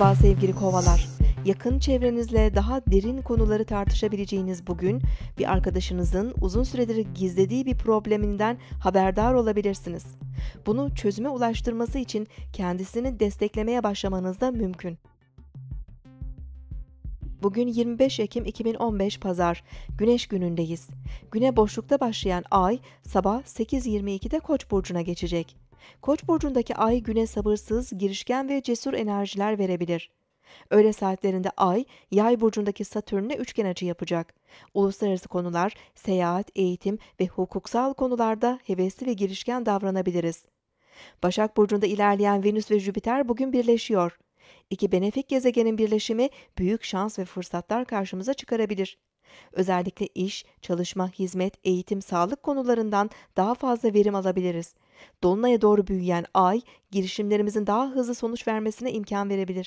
Merhaba sevgili kovalar. Yakın çevrenizle daha derin konuları tartışabileceğiniz bugün bir arkadaşınızın uzun süredir gizlediği bir probleminden haberdar olabilirsiniz. Bunu çözüme ulaştırması için kendisini desteklemeye başlamanız da mümkün. Bugün 25 Ekim 2015 Pazar, Güneş günündeyiz. Güne boşlukta başlayan ay sabah 8.22'de Koç burcuna geçecek. Koç burcundaki ay güne sabırsız, girişken ve cesur enerjiler verebilir. Öğle saatlerinde ay, yay burcundaki satürnle üçgen açı yapacak. Uluslararası konular, seyahat, eğitim ve hukuksal konularda hevesli ve girişken davranabiliriz. Başak burcunda ilerleyen Venüs ve Jüpiter bugün birleşiyor. İki benefik gezegenin birleşimi büyük şans ve fırsatlar karşımıza çıkarabilir. Özellikle iş, çalışma, hizmet, eğitim, sağlık konularından daha fazla verim alabiliriz. Dolunay'a doğru büyüyen ay, girişimlerimizin daha hızlı sonuç vermesine imkan verebilir.